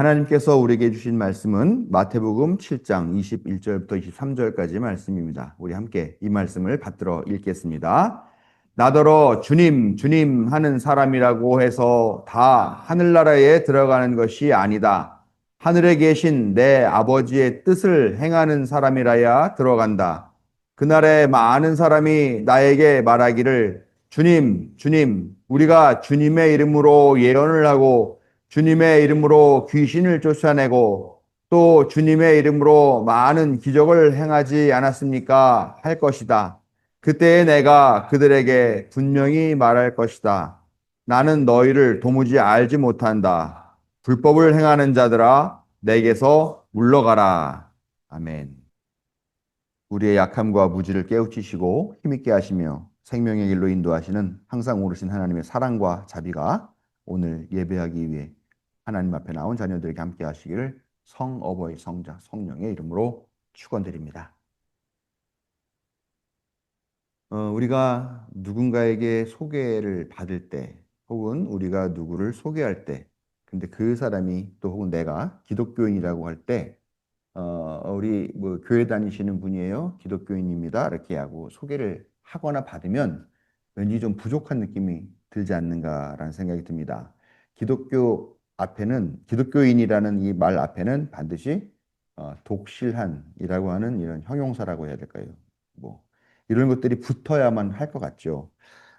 하나님께서 우리에게 주신 말씀은 마태복음 7장 21절부터 23절까지 말씀입니다. 우리 함께 이 말씀을 받들어 읽겠습니다. 나더러 주님, 주님 하는 사람이라고 해서 다 하늘나라에 들어가는 것이 아니다. 하늘에 계신 내 아버지의 뜻을 행하는 사람이라야 들어간다. 그날에 많은 사람이 나에게 말하기를 주님, 주님, 우리가 주님의 이름으로 예언을 하고 주님의 이름으로 귀신을 쫓아내고 또 주님의 이름으로 많은 기적을 행하지 않았습니까? 할 것이다. 그때에 내가 그들에게 분명히 말할 것이다. 나는 너희를 도무지 알지 못한다. 불법을 행하는 자들아, 내게서 물러가라. 아멘. 우리의 약함과 무지를 깨우치시고 힘있게 하시며 생명의 길로 인도하시는 항상 오르신 하나님의 사랑과 자비가 오늘 예배하기 위해 하나님 앞에 나온 자녀들에게 함께 하시기를 성어버이 성자 성령의 이름으로 축원드립니다. 어, 우리가 누군가에게 소개를 받을 때 혹은 우리가 누구를 소개할 때 근데 그 사람이 또 혹은 내가 기독교인이라고 할때 어, 우리 뭐 교회 다니시는 분이에요. 기독교인입니다. 이렇게 하고 소개를 하거나 받으면 왠지 좀 부족한 느낌이 들지 않는가라는 생각이 듭니다. 기독교 앞에는 기독교인이라는 이 말 앞에는 반드시 어, 독실한이라고 하는 이런 형용사라고 해야 될까요? 뭐 이런 것들이 붙어야만 할 것 같죠.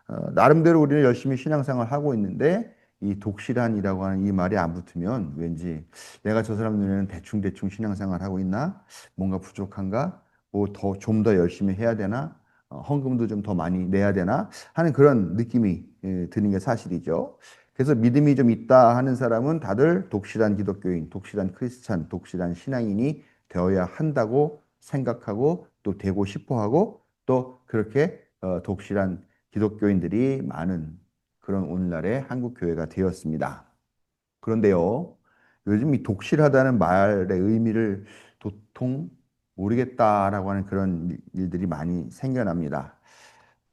어, 나름대로 우리는 열심히 신앙생활 하고 있는데 이 독실한이라고 하는 이 말이 안 붙으면 왠지 내가 저 사람 눈에는 대충 대충 신앙생활 하고 있나 뭔가 부족한가 뭐더좀더 열심히 해야 되나 어, 헌금도 좀 더 많이 내야 되나 하는 그런 느낌이 예, 드는 게 사실이죠. 그래서 믿음이 좀 있다 하는 사람은 다들 독실한 기독교인, 독실한 크리스찬, 독실한 신앙인이 되어야 한다고 생각하고 또 되고 싶어 하고 또 그렇게 어, 독실한 기독교인들이 많은 그런 오늘날의 한국 교회가 되었습니다. 그런데요, 요즘 이 독실하다는 말의 의미를 도통 모르겠다라고 하는 그런 일들이 많이 생겨납니다.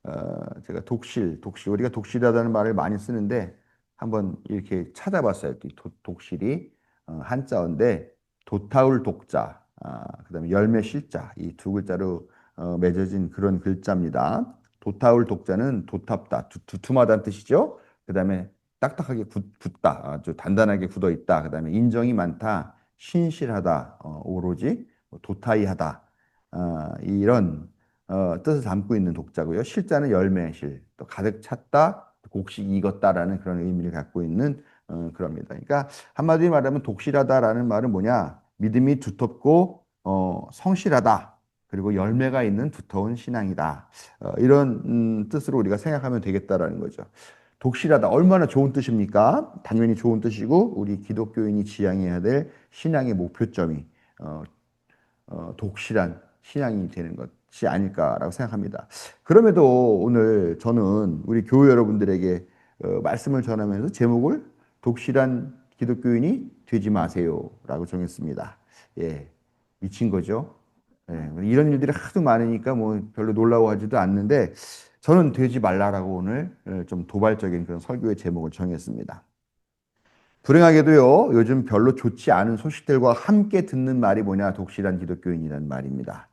어, 제가 독실, 독실, 우리가 독실하다는 말을 많이 쓰는데 한번 이렇게 찾아봤어요. 도, 독실이 어, 한자어인데 도타울 독자, 아, 그다음에 열매 실자 이 두 글자로 어, 맺어진 그런 글자입니다. 도타울 독자는 도탑다, 두, 툼하다는 뜻이죠. 그다음에 딱딱하게 굳, 다 아주 단단하게 굳어 있다. 그다음에 인정이 많다, 신실하다, 어, 오로지 뭐 도타이하다 어, 이런 어, 뜻을 담고 있는 독자고요. 실자는 열매실, 또 가득 찼다, 곡식 익었다라는 그런 의미를 갖고 있는 어, 그럽니다. 그러니까 한마디로 말하면 독실하다라는 말은 뭐냐? 믿음이 두텁고 어, 성실하다. 그리고 열매가 있는 두터운 신앙이다. 어, 이런 음, 뜻으로 우리가 생각하면 되겠다라는 거죠. 독실하다 얼마나 좋은 뜻입니까? 당연히 좋은 뜻이고 우리 기독교인이 지향해야 될 신앙의 목표점이 어, 어, 독실한 신앙이 되는 것 이 아닐까라고 생각합니다. 그럼에도 오늘 저는 우리 교회 여러분들에게 어, 말씀을 전하면서 제목을 독실한 기독교인이 되지 마세요라고 정했습니다. 예, 미친 거죠. 예, 이런 일들이 하도 많으니까 뭐 별로 놀라워하지도 않는데 저는 되지 말라라고 오늘 어, 좀 도발적인 그런 설교의 제목을 정했습니다. 불행하게도요, 요즘 별로 좋지 않은 소식들과 함께 듣는 말이 뭐냐, 독실한 기독교인이라는 말입니다.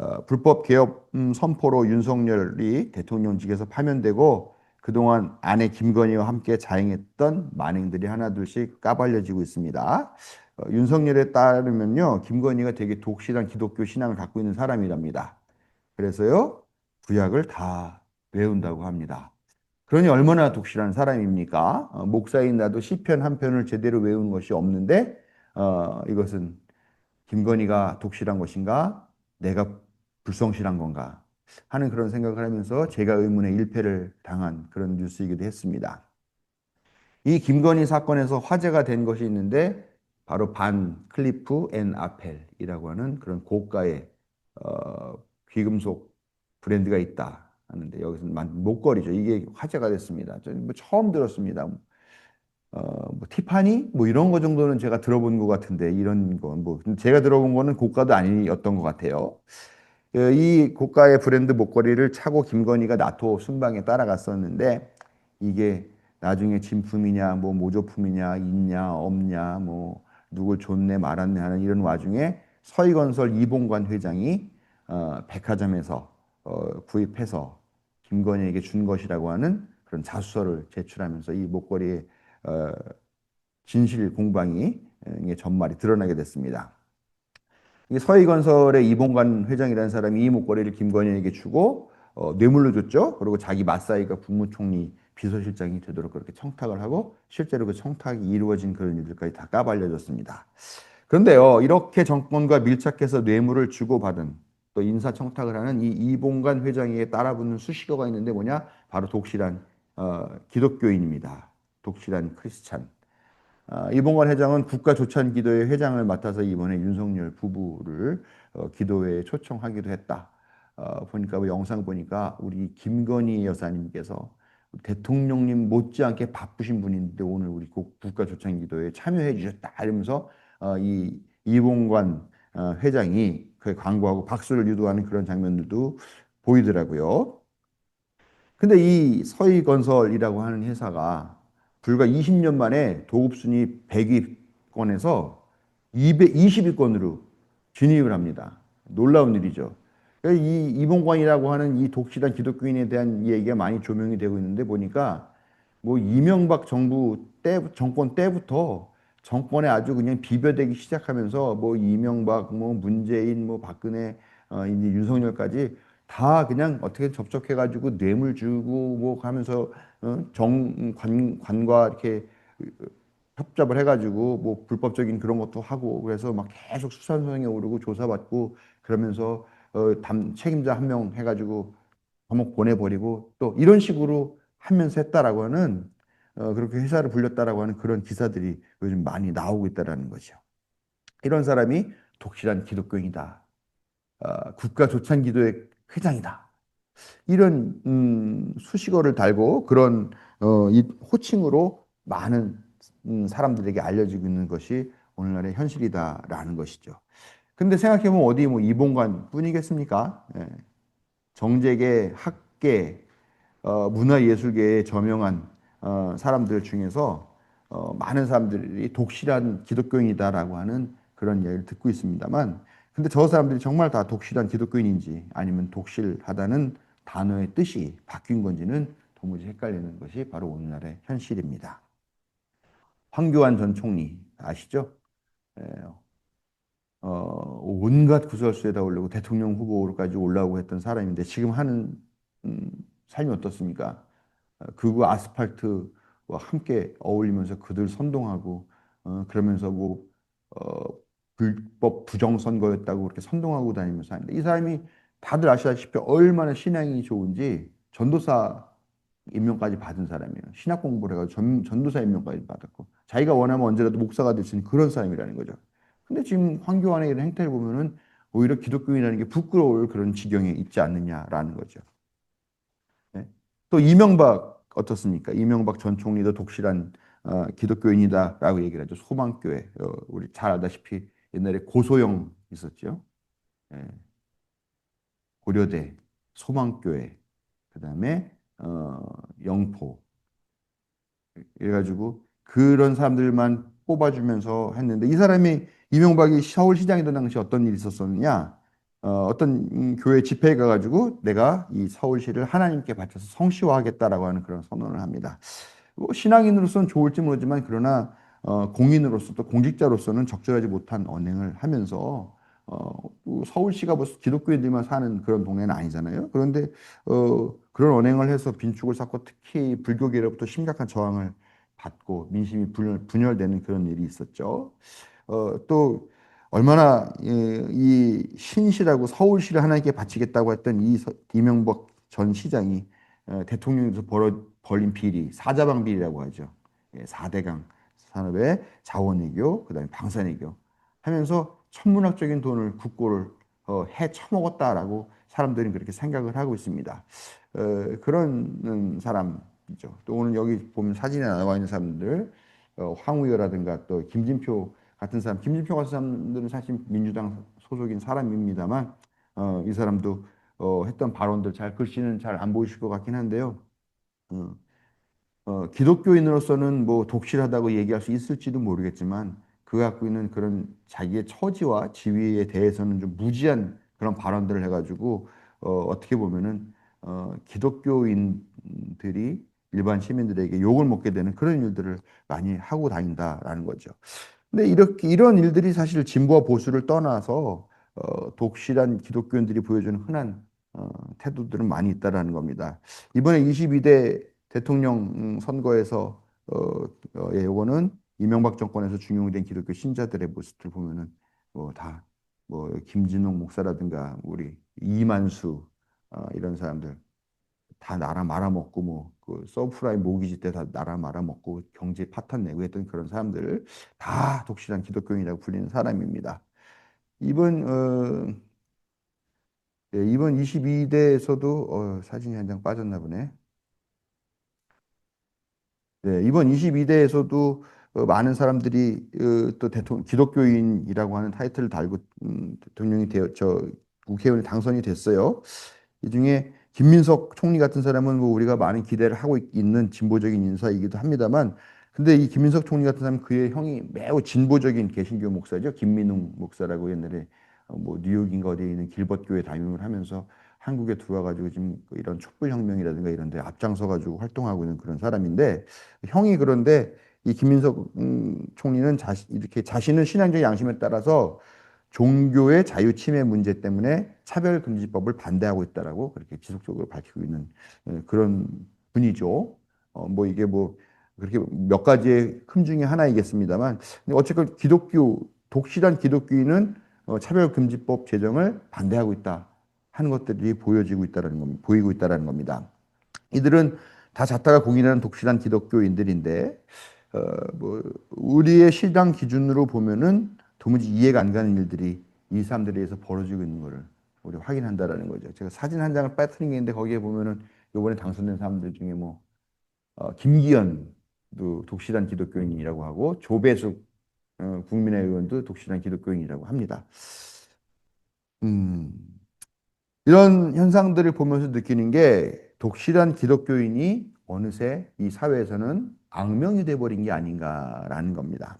어, 불법 개혁 음, 선포로 윤석열이 대통령직에서 파면되고 그동안 아내 김건희와 함께 자행했던 만행들이 하나둘씩 까발려지고 있습니다. 어, 윤석열에 따르면요, 김건희가 되게 독실한 기독교 신앙을 갖고 있는 사람이랍니다. 그래서요, 구약을 다 외운다고 합니다. 그러니 얼마나 독실한 사람입니까? 어, 목사인 나도 시편 한 편을 제대로 외운 것이 없는데 어, 이것은 김건희가 독실한 것인가? 내가 불성실한 건가? 하는 그런 생각을 하면서 제가 의문의 일패를 당한 그런 뉴스이기도 했습니다. 이 김건희 사건에서 화제가 된 것이 있는데 바로 반 클리프 앤 아펠이라고 하는 그런 고가의 어, 귀금속 브랜드가 있다. 하는데 여기서 만든 목걸이죠. 이게 화제가 됐습니다. 뭐 처음 들었습니다. 어, 뭐 티파니 뭐 이런 거 정도는 제가 들어본 것 같은데 이런 건 뭐 제가 들어본 거는 고가도 아니었던 것 같아요. 어, 이 고가의 브랜드 목걸이를 차고 김건희가 나토 순방에 따라갔었는데 이게 나중에 진품이냐 뭐 모조품이냐 있냐 없냐 뭐 누굴 존내 말았네 하는 이런 와중에 서희건설 이봉관 회장이 어, 백화점에서 어, 구입해서 김건희에게 준 것이라고 하는 그런 자수서를 제출하면서 이 목걸이의 어, 진실 공방이 의 전말이 드러나게 됐습니다. 서희건설의 이봉관 회장이라는 사람이 이 목걸이를 김건희에게 주고 어, 뇌물로 줬죠. 그리고 자기 맞사이가 국무총리 비서실장이 되도록 그렇게 청탁을 하고 실제로 그 청탁이 이루어진 그런 일들까지 다 까발려졌습니다. 그런데요, 이렇게 정권과 밀착해서 뇌물을 주고받은 또 인사 청탁을 하는 이 이봉관 회장에게 따라붙는 수식어가 있는데 뭐냐? 바로 독실한 어, 기독교인입니다. 독실한 크리스찬. 아, 이봉관 회장은 국가조찬기도회 회장을 맡아서 이번에 윤석열 부부를 어, 기도회에 초청하기도 했다. 어, 보니까 뭐 영상 보니까 우리 김건희 여사님께서 대통령님 못지않게 바쁘신 분인데 오늘 우리 국가조찬기도회에 참여해 주셨다 이러면서 어, 이 이봉관 어, 회장이 그 광고하고 박수를 유도하는 그런 장면들도 보이더라고요. 근데 이 서희건설이라고 하는 회사가 불과 20년 만에 도급순위 100위권에서 220위권으로 진입을 합니다. 놀라운 일이죠. 이 이봉관이라고 하는 이 독실한 기독교인에 대한 얘기가 많이 조명이 되고 있는데 보니까 뭐 이명박 정부 때 정권 때부터 정권에 아주 그냥 비벼대기 시작하면서 뭐 이명박, 뭐 문재인, 뭐 박근혜, 어, 이제 윤석열까지 다 그냥 어떻게 접촉해가지고 뇌물 주고 뭐 하면서 어? 정관 관과 이렇게 협잡을 해가지고 뭐 불법적인 그런 것도 하고 그래서 막 계속 수사선상에 오르고 조사받고 그러면서 어, 담, 책임자 한 명 해가지고 감옥 보내버리고 또 이런 식으로 하면서 했다라고 하는 어, 그렇게 회사를 불렸다라고 하는 그런 기사들이 요즘 많이 나오고 있다라는 거죠. 이런 사람이 독실한 기독교인이다. 어, 국가 조찬 기도의 회장이다. 이런 음, 수식어를 달고 그런 어, 이 호칭으로 많은 음, 사람들에게 알려지고 있는 것이 오늘날의 현실이다라는 것이죠. 근데 생각해보면 어디 뭐 이봉관 뿐이겠습니까? 예. 정재계, 학계, 어, 문화예술계에 저명한 어, 사람들 중에서 어, 많은 사람들이 독실한 기독교인이다라고 하는 그런 이야기를 듣고 있습니다만 근데 저 사람들이 정말 다 독실한 기독교인인지 아니면 독실하다는 단어의 뜻이 바뀐 건지는 도무지 헷갈리는 것이 바로 오늘날의 현실입니다. 황교안 전 총리 아시죠? 에, 어, 온갖 구설수에 다 올리고 대통령 후보로까지 올라오고 했던 사람인데 지금 하는 음, 삶이 어떻습니까? 그구 아스팔트와 함께 어울리면서 그들 선동하고 어, 그러면서 뭐 어, 불법 부정선거였다고 그렇게 선동하고 다니면서 하는데 이 사람이 다들 아시다시피 얼마나 신앙이 좋은지 전도사 임명까지 받은 사람이에요. 신학 공부를 해가지고 전, 전도사 임명까지 받았고 자기가 원하면 언제라도 목사가 될 수 있는 그런 사람이라는 거죠. 근데 지금 황교안의 이런 행태를 보면은 오히려 기독교인이라는 게 부끄러울 그런 지경에 있지 않느냐라는 거죠. 네? 또 이명박 어떻습니까? 이명박 전 총리도 독실한 어, 기독교인이다라고 얘기를 하죠. 소망교회 어, 우리 잘 알다시피 옛날에 고소영 있었죠. 예. 고려대, 소망교회, 그 다음에 어, 영포. 이래가지고 그런 사람들만 뽑아주면서 했는데 이 사람이 이명박이 서울시장이던 당시 어떤 일이 있었었느냐? 어, 어떤 교회 집회에 가가지고 내가 이 서울시를 하나님께 바쳐서 성시화하겠다라고 하는 그런 선언을 합니다. 뭐 신앙인으로서는 좋을지 모르지만 그러나 어, 공인으로서 또 공직자로서는 적절하지 못한 언행을 하면서 어, 뭐 서울시가 뭐 기독교인들만 사는 그런 동네는 아니잖아요. 그런데 어, 그런 언행을 해서 빈축을 쌓고 특히 불교계로부터 심각한 저항을 받고 민심이 분열, 분열되는 그런 일이 있었죠. 어, 또 얼마나 이, 이 신시라고 서울시를 하나님께 바치겠다고 했던 이 이명박 전 시장이 어, 대통령에서 벌어, 벌린 비리, 사자방 비리라고 하죠. 예, 4대강 산업의 자원외교, 그다음에 방산외교 하면서 천문학적인 돈을 국고를 어, 해 처먹었다라고 사람들이 그렇게 생각을 하고 있습니다. 어, 그런 사람이죠. 또 오늘 여기 보면 사진에 나와 있는 사람들, 어, 황우여라든가 또 김진표 같은 사람, 김진표 같은 사람들은 사실 민주당 소속인 사람입니다만, 어, 이 사람도 어, 했던 발언들 잘 글씨는 잘 안 보이실 것 같긴 한데요. 어, 어, 기독교인으로서는 뭐 독실하다고 얘기할 수 있을지도 모르겠지만 그가 갖고 있는 그런 자기의 처지와 지위에 대해서는 좀 무지한 그런 발언들을 해가지고 어, 어떻게 보면은 어, 기독교인들이 일반 시민들에게 욕을 먹게 되는 그런 일들을 많이 하고 다닌다라는 거죠. 근데 이렇게 이런 일들이 사실 진보와 보수를 떠나서 어, 독실한 기독교인들이 보여주는 흔한 어, 태도들은 많이 있다라는 겁니다. 이번에 22대 대통령 선거에서 어, 어, 예, 요거는 이명박 정권에서 중용된 기독교 신자들의 모습들 보면은 뭐 다 뭐 김진홍 목사라든가 우리 이만수 어, 이런 사람들 다 나라 말아먹고 뭐 그 서프라임 모기지 때 다 나라 말아먹고 경제 파탄 내고 했던 그런 사람들 다 독실한 기독교인이라고 불리는 사람입니다. 이번 어, 예, 이번 22대에서도 어, 사진이 한 장 빠졌나 보네. 네, 이번 22대에서도 어, 많은 사람들이 어, 또 대통령 기독교인이라고 하는 타이틀을 달고 음, 대통령이 되어 저 국회의원이 당선이 됐어요. 이 중에 김민석 총리 같은 사람은 뭐 우리가 많은 기대를 하고 있는 진보적인 인사이기도 합니다만, 근데 이 김민석 총리 같은 사람은 그의 형이 매우 진보적인 개신교 목사죠. 김민웅 목사라고 옛날에 어, 뭐 뉴욕인가 어디에 있는 길벗 교회 담임을 하면서 한국에 들어와가지고 지금 이런 촛불 혁명이라든가 이런 데 앞장서가지고 활동하고 있는 그런 사람인데 형이 그런데 이 김민석 음, 총리는 자신, 이렇게 자신은 신앙적 양심에 따라서 종교의 자유 침해 문제 때문에 차별금지법을 반대하고 있다라고 그렇게 지속적으로 밝히고 있는 어, 그런 분이죠. 어, 뭐 이게 뭐 그렇게 몇 가지의 흠 중에 하나이겠습니다만 어쨌든 기독교 독실한 기독교인은 어, 차별금지법 제정을 반대하고 있다 하는 것들이 보여지고 있다는 겁니다. 보이고 있다는 겁니다. 이들은 다 잣다가 공인하는 독실한 기독교인들인데 어, 뭐 우리의 신앙 기준으로 보면은 도무지 이해가 안 가는 일들이 이 사람들에 의해서 벌어지고 있는 것을 우리 확인한다라는 거죠. 제가 사진 한 장을 빠뜨린 게 있는데 거기에 보면은 이번에 당선된 사람들 중에 뭐 어, 김기현도 독실한 기독교인이라고 하고 조배숙 어, 국민의 의원도 독실한 기독교인이라고 합니다. 음, 이런 현상들을 보면서 느끼는 게 독실한 기독교인이 어느새 이 사회에서는 악명이 돼버린 게 아닌가라는 겁니다.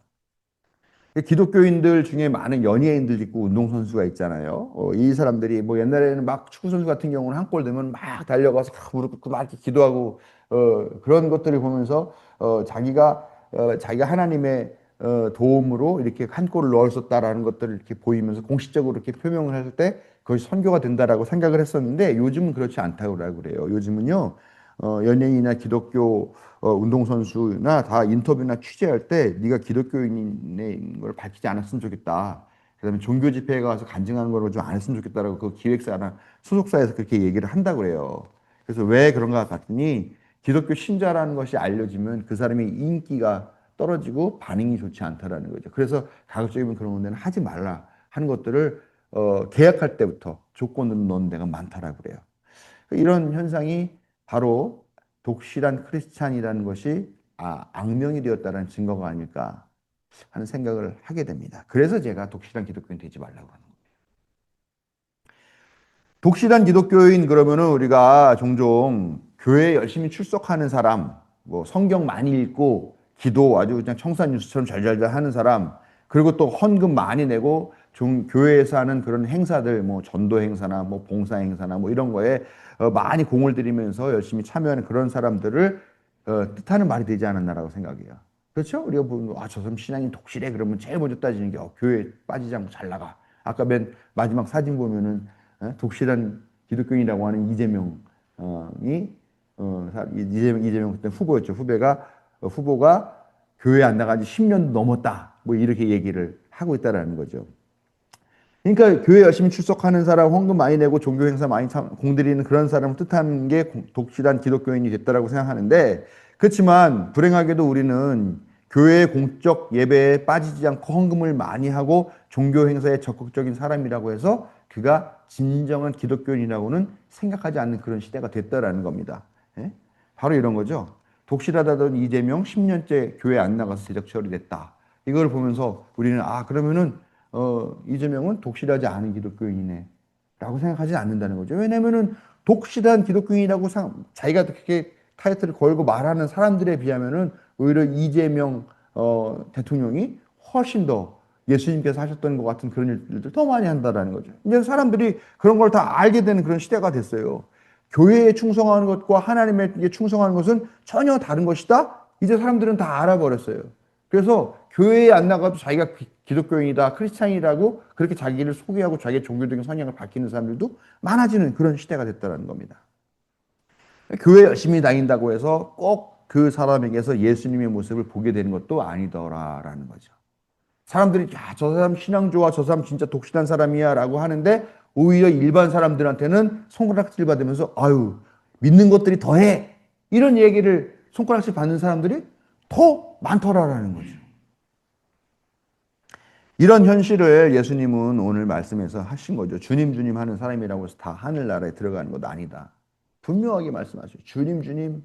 기독교인들 중에 많은 연예인들 있고 운동선수가 있잖아요. 어, 이 사람들이 뭐 옛날에는 막 축구선수 같은 경우는 한 골 되면 막 달려가서 무릎 꿇고 막 이렇게 기도하고 어, 그런 것들을 보면서 어, 자기가 어, 자기가 하나님의 어, 도움으로 이렇게 한 골을 넣었었다라는 것들을 이렇게 보이면서 공식적으로 이렇게 표명을 할 때 그것이 선교가 된다라고 생각을 했었는데 요즘은 그렇지 않다고 그래요. 요즘은요. 어, 연예인이나 기독교 어, 운동선수나 다 인터뷰나 취재할 때 네가 기독교인인 걸 밝히지 않았으면 좋겠다. 그다음에 종교 집회에 가서 간증하는 걸좀안 했으면 좋겠다라고 그 기획사나 소속사에서 그렇게 얘기를 한다고 그래요. 그래서 왜 그런가 같더니 기독교 신자라는 것이 알려지면 그 사람의 인기가 떨어지고 반응이 좋지 않다라는 거죠. 그래서 가급적이면 그런 데는 하지 말라 하는 것들을 어, 계약할 때부터 조건으로 넣은 데가 많다라고 그래요. 이런 현상이 바로 독실한 크리스찬이라는 것이 아, 악명이 되었다는 증거가 아닐까 하는 생각을 하게 됩니다. 그래서 제가 독실한 기독교인 되지 말라고 하는 겁니다. 독실한 기독교인 그러면은 우리가 종종 교회에 열심히 출석하는 사람, 뭐 성경 많이 읽고 기도 아주 그냥 청산 뉴스처럼 잘잘잘 하는 사람, 그리고 또 헌금 많이 내고 좀 교회에서 하는 그런 행사들, 뭐 전도 행사나 뭐 봉사 행사나 뭐 이런 거에 어, 많이 공을 들이면서 열심히 참여하는 그런 사람들을 어, 뜻하는 말이 되지 않았나라고 생각해요. 그렇죠? 우리가 보면 아, 저 사람 신앙이 독실해 그러면 제일 먼저 따지는 게 어, 교회 빠지지 않고 잘 나가. 아까 맨 마지막 사진 보면은 어, 독실한 기독교인이라고 하는 이재명이 어, 이재명 이재명 그때 후보였죠. 후배가 어, 후보가 교회 안 나간 지 10년 넘었다. 뭐 이렇게 얘기를 하고 있다라는 거죠. 그러니까 교회 열심히 출석하는 사람, 헌금 많이 내고 종교 행사 많이 참, 공들이는 그런 사람을 뜻하는 게 독실한 기독교인이 됐다라고 생각하는데 그렇지만 불행하게도 우리는 교회 공적 예배에 빠지지 않고 헌금을 많이 하고 종교 행사에 적극적인 사람이라고 해서 그가 진정한 기독교인이라고는 생각하지 않는 그런 시대가 됐다라는 겁니다. 예? 바로 이런 거죠. 독실하다던 이재명 10년째 교회 안 나가서 대적 처리됐다. 이걸 보면서 우리는 아 그러면은 어, 이재명은 독실하지 않은 기독교인이네. 라고 생각하지 않는다는 거죠. 왜냐면은 독실한 기독교인이라고 상, 자기가 그렇게 타이틀을 걸고 말하는 사람들에 비하면은 오히려 이재명 어, 대통령이 훨씬 더 예수님께서 하셨던 것 같은 그런 일들을 더 많이 한다라는 거죠. 이제 사람들이 그런 걸 다 알게 되는 그런 시대가 됐어요. 교회에 충성하는 것과 하나님에게 충성하는 것은 전혀 다른 것이다. 이제 사람들은 다 알아버렸어요. 그래서 교회에 안 나가도 자기가 기- 기독교인이다, 크리스찬이라고 그렇게 자기를 소개하고 자기의 종교적인 성향을 밝히는 사람들도 많아지는 그런 시대가 됐다는 겁니다. 교회 열심히 다닌다고 해서 꼭 그 사람에게서 예수님의 모습을 보게 되는 것도 아니더라라는 거죠. 사람들이 야, 저 사람 신앙 좋아, 저 사람 진짜 독실한 사람이야 라고 하는데 오히려 일반 사람들한테는 손가락질 받으면서 아유 믿는 것들이 더해 이런 얘기를 손가락질 받는 사람들이 더 많더라라는 거죠. 이런 현실을 예수님은 오늘 말씀에서 하신 거죠. 주님 주님 하는 사람이라고 해서 다 하늘나라에 들어가는 것 아니다. 분명하게 말씀하셔요. 주님 주님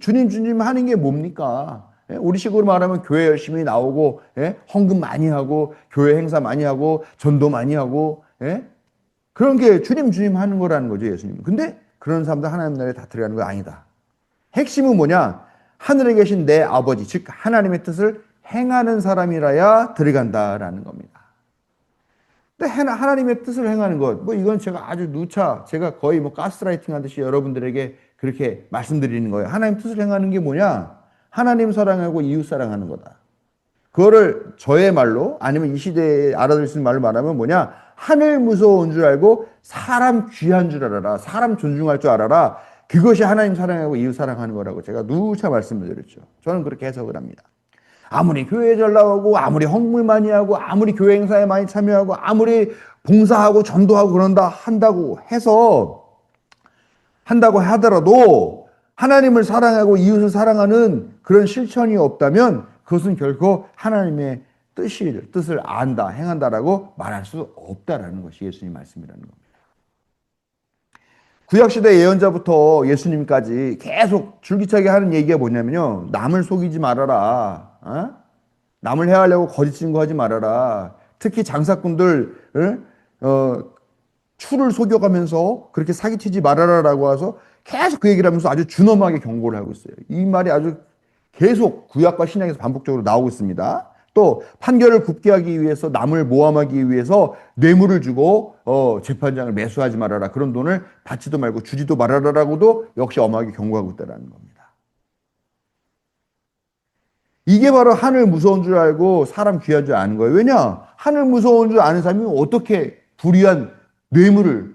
주님 주님 하는 게 뭡니까? 예? 우리식으로 말하면 교회 열심히 나오고 예? 헌금 많이 하고 교회 행사 많이 하고 전도 많이 하고 예? 그런 게 주님 주님 하는 거라는 거죠 예수님. 근데 그런 사람들 하나님 나라에 다 들어가는 거 아니다. 핵심은 뭐냐? 하늘에 계신 내 아버지 즉 하나님의 뜻을 행하는 사람이라야 들어간다라는 겁니다. 근데 하나님의 뜻을 행하는 것, 뭐 이건 제가 아주 누차, 제가 거의 뭐 가스라이팅 하듯이 여러분들에게 그렇게 말씀드리는 거예요. 하나님 뜻을 행하는 게 뭐냐? 하나님 사랑하고 이웃 사랑하는 거다. 그거를 저의 말로 아니면 이 시대에 알아들을 수 있는 말로 말하면 뭐냐? 하늘 무서운 줄 알고 사람 귀한 줄 알아라. 사람 존중할 줄 알아라. 그것이 하나님 사랑하고 이웃 사랑하는 거라고 제가 누차 말씀을 드렸죠. 저는 그렇게 해석을 합니다. 아무리 교회에 잘 나오고 아무리 헌물 많이 하고 아무리 교회 행사에 많이 참여하고 아무리 봉사하고 전도하고 그런다 한다고 해서 한다고 하더라도 하나님을 사랑하고 이웃을 사랑하는 그런 실천이 없다면 그것은 결코 하나님의 뜻을 뜻을 안다 행한다라고 말할 수 없다라는 것이 예수님 말씀이라는 겁니다. 구약 시대 예언자부터 예수님까지 계속 줄기차게 하는 얘기가 뭐냐면요. 남을 속이지 말아라. 어? 남을 해하려고 거짓 증거하지 말아라. 특히 장사꾼들 어, 추를 속여가면서 그렇게 사기치지 말아라라고 해서 계속 그 얘기를 하면서 아주 준엄하게 경고를 하고 있어요. 이 말이 아주 계속 구약과 신약에서 반복적으로 나오고 있습니다. 또 판결을 굽게 하기 위해서 남을 모함하기 위해서 뇌물을 주고 어, 재판장을 매수하지 말아라. 그런 돈을 받지도 말고 주지도 말아라라고도 역시 엄하게 경고하고 있다는 겁니다. 이게 바로 하늘 무서운 줄 알고 사람 귀한 줄 아는 거예요. 왜냐? 하늘 무서운 줄 아는 사람이 어떻게 불의한 뇌물을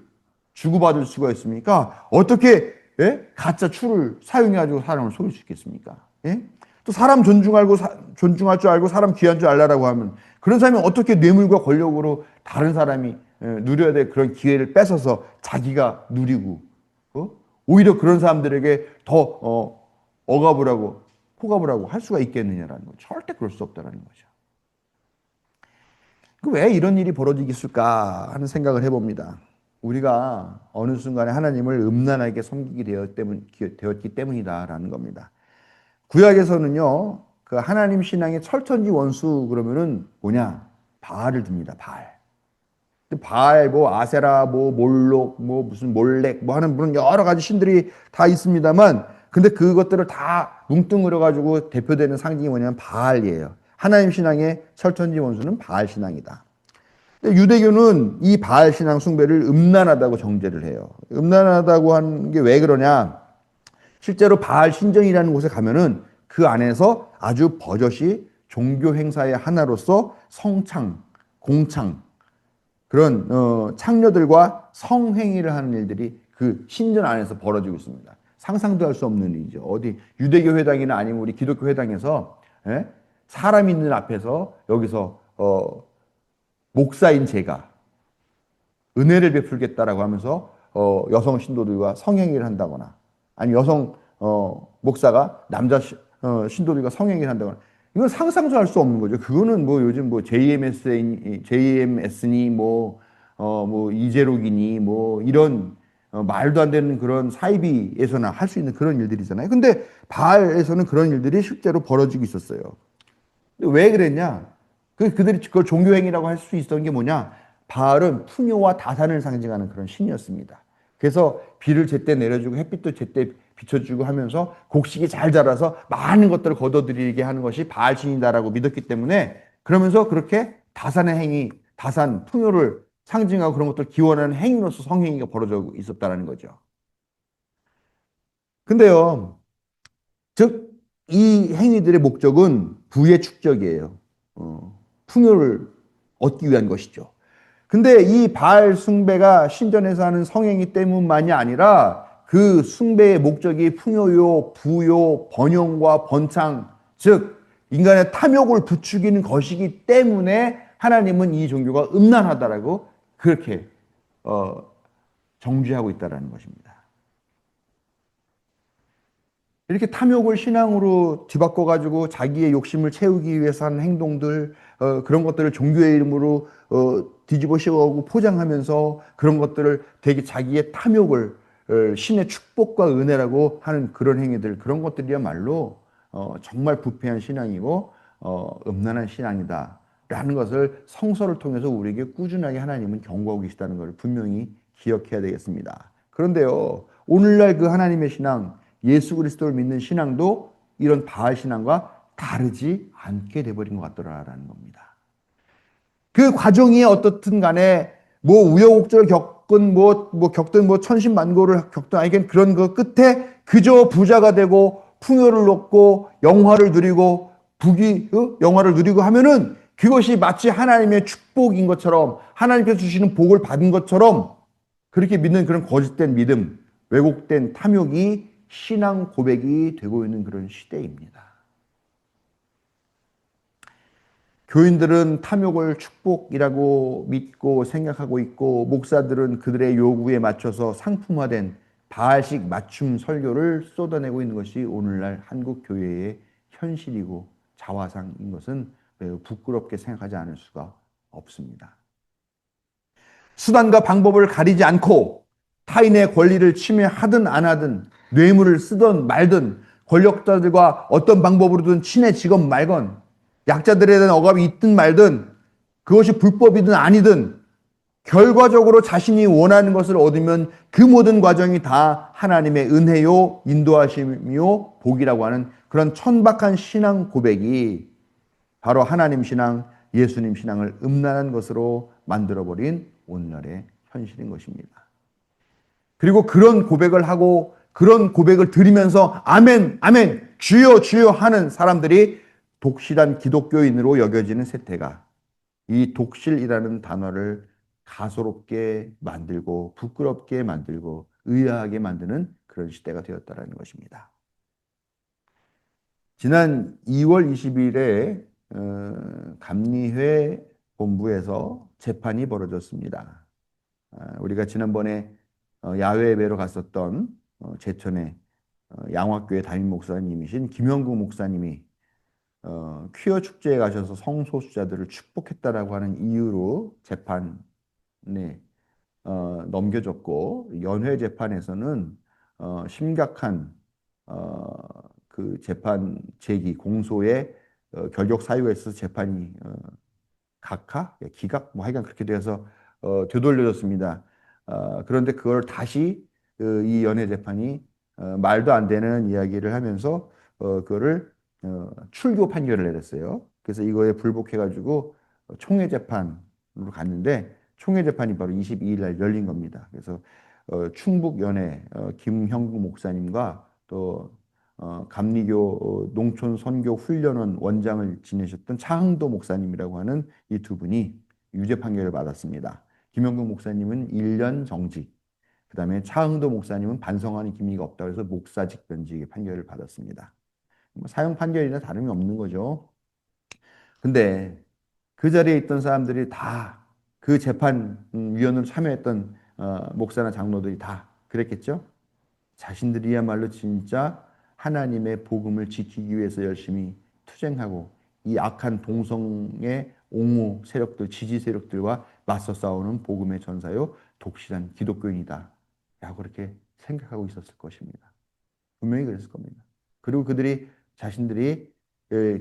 주고받을 수가 있습니까? 어떻게 예? 가짜 추를 사용해가지고 사람을 속일 수 있겠습니까? 예? 또 사람 존중하고 사- 존중할 줄 알고 사람 귀한 줄 알라라고 하면 그런 사람이 어떻게 뇌물과 권력으로 다른 사람이 예, 누려야 될 그런 기회를 뺏어서 자기가 누리고 어? 오히려 그런 사람들에게 더 어, 억압을 하고 포갑을 하고 할 수가 있겠느냐라는 거 절대 그럴 수 없다라는 거죠. 그 왜 이런 일이 벌어지기 있을까 하는 생각을 해봅니다. 우리가 어느 순간에 하나님을 음란하게 섬기게 되었기 때문이다라는 겁니다. 구약에서는요, 그 하나님 신앙의 철천지 원수 그러면은 뭐냐? 바알을 듭니다, 바알. 바알, 뭐 아세라, 뭐 몰록, 뭐 무슨 몰렉, 뭐 하는 그런 여러 가지 신들이 다 있습니다만, 근데 그것들을 다 뭉뚱그려 가지고 대표되는 상징이 뭐냐면 바알이에요. 하나님 신앙의 철천지 원수는 바알 신앙이다. 유대교는 이 바알 신앙 숭배를 음란하다고 정죄를 해요. 음란하다고 하는 게 왜 그러냐? 실제로 바알 신전이라는 곳에 가면은 그 안에서 아주 버젓이 종교 행사의 하나로서 성창, 공창 그런 어, 창녀들과 성행위를 하는 일들이 그 신전 안에서 벌어지고 있습니다. 상상도 할 수 없는 일이죠. 어디 유대교 회당이나 아니면 우리 기독교 회당에서 예? 사람 있는 앞에서 여기서 어, 목사인 제가 은혜를 베풀겠다라고 하면서 어, 여성 신도들과 성행위를 한다거나 아니 여성 어, 목사가 남자 시, 어, 신도들과 성행위를 한다거나 이건 상상도 할 수 없는 거죠. 그거는 뭐 요즘 뭐 JMS니 JMS니 뭐 어, 뭐 이재록이니 뭐 이런 어, 말도 안 되는 그런 사이비에서나 할 수 있는 그런 일들이잖아요. 근데 바알에서는 그런 일들이 실제로 벌어지고 있었어요. 왜 그랬냐? 그 그들이 그걸 종교 행위라고 할 수 있었던 게 뭐냐? 바알은 풍요와 다산을 상징하는 그런 신이었습니다. 그래서 비를 제때 내려주고 햇빛도 제때 비춰주고 하면서 곡식이 잘 자라서 많은 것들을 거둬들이게 하는 것이 바알 신이다라고 믿었기 때문에 그러면서 그렇게 다산의 행위, 다산, 풍요를 상징하고 그런 것들 기원하는 행위로서 성행위가 벌어져 있었다는 거죠. 근데요, 즉, 이 행위들의 목적은 부의 축적이에요. 어, 풍요를 얻기 위한 것이죠. 근데 이 바알 숭배가 신전에서 하는 성행위 때문만이 아니라 그 숭배의 목적이 풍요요, 부요, 번영과 번창, 즉 인간의 탐욕을 부추기는 것이기 때문에 하나님은 이 종교가 음란하다라고 그렇게 어, 정죄하고 있다라는 것입니다. 이렇게 탐욕을 신앙으로 뒤바꿔 가지고 자기의 욕심을 채우기 위해서 하는 행동들 어, 그런 것들을 종교의 이름으로 어, 뒤집어 씌워고 포장하면서 그런 것들을 되게 자기의 탐욕을 어, 신의 축복과 은혜라고 하는 그런 행위들 그런 것들이야말로 어, 정말 부패한 신앙이고 어, 음란한 신앙이다라는 것을 성서를 통해서 우리에게 꾸준하게 하나님은 경고하고 계시다는 것을 분명히 기억해야 되겠습니다. 그런데요 오늘날 그 하나님의 신앙 예수 그리스도를 믿는 신앙도 이런 바알 신앙과 다르지 않게 돼버린 것 같더라라는 겁니다. 그 과정이 어떻든 간에 뭐 우여곡절 겪은 뭐, 뭐 겪든 뭐 천신만고를 겪든 아니긴 그런 그 끝에 그저 부자가 되고 풍요를 얻고 영화를 누리고 부귀 어? 영화를 누리고 하면은 그것이 마치 하나님의 축복인 것처럼 하나님께서 주시는 복을 받은 것처럼 그렇게 믿는 그런 거짓된 믿음, 왜곡된 탐욕이 신앙 고백이 되고 있는 그런 시대입니다. 교인들은 탐욕을 축복이라고 믿고 생각하고 있고 목사들은 그들의 요구에 맞춰서 상품화된 바알식 맞춤 설교를 쏟아내고 있는 것이 오늘날 한국 교회의 현실이고 자화상인 것은 매우 부끄럽게 생각하지 않을 수가 없습니다. 수단과 방법을 가리지 않고 타인의 권리를 침해하든 안 하든 뇌물을 쓰든 말든 권력자들과 어떤 방법으로든 친해지건 말건 약자들에 대한 억압이 있든 말든 그것이 불법이든 아니든 결과적으로 자신이 원하는 것을 얻으면 그 모든 과정이 다 하나님의 은혜요, 인도하심이요, 복이라고 하는 그런 천박한 신앙 고백이 바로 하나님 신앙, 예수님 신앙을 음란한 것으로 만들어버린 오늘날의 현실인 것입니다. 그리고 그런 고백을 하고 그런 고백을 드리면서 아멘, 아멘, 주여, 주여 하는 사람들이 독실한 기독교인으로 여겨지는 세태가 이 독실이라는 단어를 가소롭게 만들고 부끄럽게 만들고 의아하게 만드는 그런 시대가 되었다는 것입니다. 지난 2월 20일에 어, 감리회 본부에서 재판이 벌어졌습니다. 아, 우리가 지난번에 어, 야외 예배로 갔었던 어, 제천의 양화교회 담임 목사님이신 김영구 목사님이 퀴어 축제에 가셔서 성소수자들을 축복했다라고 하는 이유로 재판에 넘겨졌고 연회 재판에서는 심각한 그 재판 제기 공소의 결격 사유가 있어서 재판이 각하, 예, 기각, 뭐 하여간 그렇게 어, 되돌려졌습니다. 어, 그런데 그걸 다시 그, 이 연애 재판이 어, 말도 안 되는 이야기를 하면서 어, 그거를 어, 출교 판결을 내렸어요. 그래서 이거에 불복해가지고 총회 재판으로 갔는데 총회 재판이 바로 22일 날 열린 겁니다. 그래서 어, 충북 연회 어, 김형구 목사님과 또 어, 감리교 농촌 선교 훈련원 원장을 지내셨던 차흥도 목사님이라고 하는 이 두 분이 유죄 판결을 받았습니다. 김영국 목사님은 1년 정직, 그 다음에 차흥도 목사님은 반성하는 기미가 없다 그래서 목사직 변직의 판결을 받았습니다. 뭐 사형 판결이나 다름이 없는 거죠. 근데 그 자리에 있던 사람들이 다 그 재판위원으로 참여했던 어, 목사나 장로들이 다 그랬겠죠. 자신들이야말로 진짜 하나님의 복음을 지키기 위해서 열심히 투쟁하고 이 악한 동성의 옹호 세력들, 지지 세력들과 맞서 싸우는 복음의 전사요 독실한 기독교인이다. 라고 그렇게 생각하고 있었을 것입니다. 분명히 그랬을 겁니다. 그리고 그들이 자신들이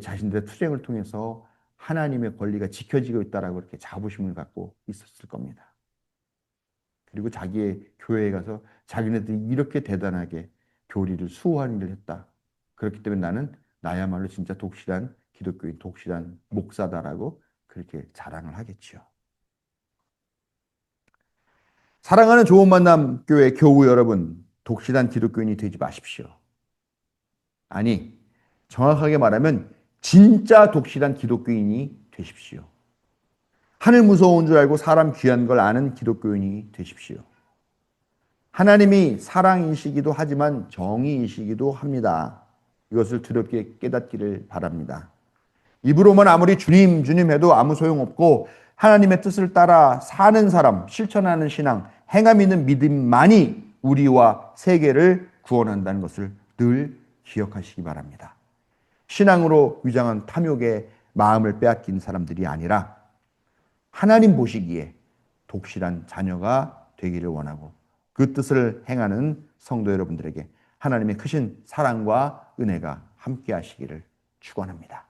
자신들의 투쟁을 통해서 하나님의 권리가 지켜지고 있다라고 이렇게 자부심을 갖고 있었을 겁니다. 그리고 자기의 교회에 가서 자기네들이 이렇게 대단하게 교리를 수호하는 일을 했다. 그렇기 때문에 나는 나야말로 진짜 독실한 기독교인 독실한 목사다라고 그렇게 자랑을 하겠지요. 사랑하는 좋은 만남 교회 교우 여러분, 독실한 기독교인이 되지 마십시오. 아니, 정확하게 말하면 진짜 독실한 기독교인이 되십시오. 하늘 무서운 줄 알고 사람 귀한 걸 아는 기독교인이 되십시오. 하나님이 사랑이시기도 하지만 정의이시기도 합니다. 이것을 두렵게 깨닫기를 바랍니다. 입으로만 아무리 주님, 주님 해도 아무 소용없고 하나님의 뜻을 따라 사는 사람, 실천하는 신앙, 행함 있는 믿음만이 우리와 세계를 구원한다는 것을 늘 기억하시기 바랍니다. 신앙으로 위장한 탐욕에 마음을 빼앗긴 사람들이 아니라 하나님 보시기에 독실한 자녀가 되기를 원하고 그 뜻을 행하는 성도 여러분들에게 하나님의 크신 사랑과 은혜가 함께 하시기를 축원합니다.